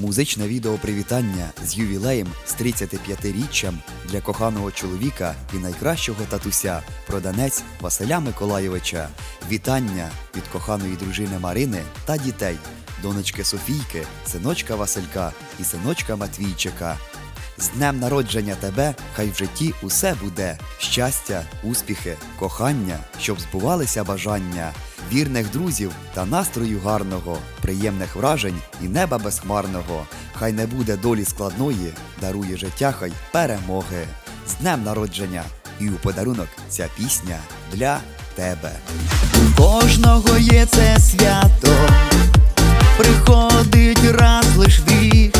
Музичне відео привітання з ювілеєм з 35-річчям для коханого чоловіка і найкращого татуся, проданець Василя Миколайовича. Вітання від коханої дружини Марини та дітей, донечки Софійки, синочка Василька і синочка Матвійчика. З днем народження тебе, хай в житті усе буде. Щастя, успіхи, кохання, щоб збувалися бажання, вірних друзів та настрою гарного, приємних вражень і неба безхмарного. Хай не буде долі складної, дарує життя хай перемоги. З днем народження! І у подарунок ця пісня для тебе. У кожного є це свято, приходить раз лиш в